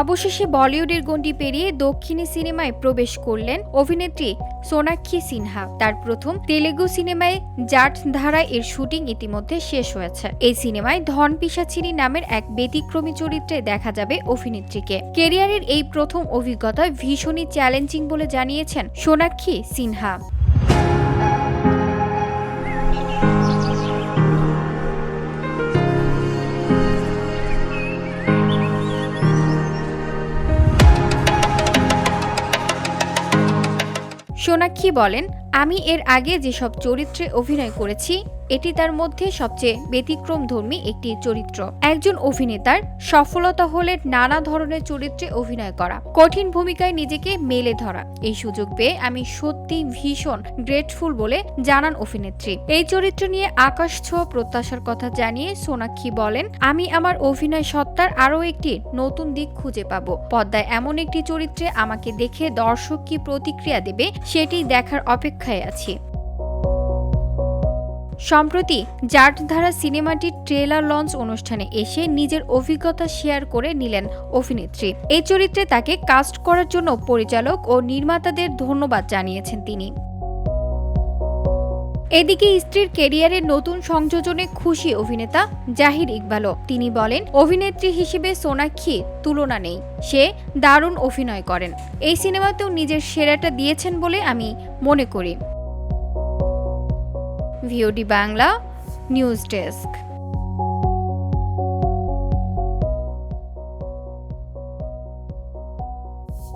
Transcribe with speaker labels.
Speaker 1: অবশেষে বলিউডের গণ্ডি পেরিয়ে দক্ষিণী সিনেমায় প্রবেশ করলেন অভিনেত্রী সোনাক্ষী সিনহা। তার প্রথম তেলেগু সিনেমায় জাট ধারা এর শুটিং ইতিমধ্যে শেষ হয়েছে। এই সিনেমায় ধন পিসাচিনী নামের এক ব্যতিক্রমী চরিত্রে দেখা যাবে অভিনেত্রীকে। কেরিয়ারের এই প্রথম অভিজ্ঞতা ভীষণই চ্যালেঞ্জিং বলে জানিয়েছেন সোনাক্ষী সিনহা। সোনাক্ষী বলেন আমি এর আগে যেসব চরিত্রে অভিনয় করেছি এটি তার মধ্যে সবচেয়ে ব্যতিক্রমধর্মী একটি চরিত্র। একজন অভিনেতার সফলতা হলে নানা ধরনের চরিত্রে অভিনয় করা কঠিন ভূমিকায় নিজেকে মেলে ধরা। এই সুযোগ পেয়ে আমি সত্যি ভীষণ গ্রেটফুল বলে জানান অভিনেত্রী। এই চরিত্র নিয়ে আকাশ ছোঁয়া প্রত্যাশার কথা জানিয়ে সোনাক্ষী বলেন, আমি আমার অভিনয় সত্তার আরও একটি নতুন দিক খুঁজে পাবো। পদ্মায় এমন একটি চরিত্রে আমাকে দেখে দর্শক কি প্রতিক্রিয়া দেবে সেটি দেখার অপেক্ষায় আছি। সম্প্রতি জাট ধারা সিনেমাটির ট্রেলার লঞ্চ অনুষ্ঠানে এসে নিজের অভিজ্ঞতা শেয়ার করে নিলেন অভিনেত্রী। এই চরিত্রে তাকে কাস্ট করার জন্য পরিচালক ও নির্মাতাদের ধন্যবাদ জানিয়েছেন তিনি। এদিকে স্ত্রীর কেরিয়ারের নতুন সংযোজনে খুশি অভিনেতা জাহির ইকবালও। তিনি বলেন, অভিনেত্রী হিসেবে সোনাক্ষী তুলনা নেই। সে দারুণ অভিনয় করেন। এই সিনেমাতেও নিজের সেরাটা দিয়েছেন বলে আমি মনে করি। VOD Bangla news desk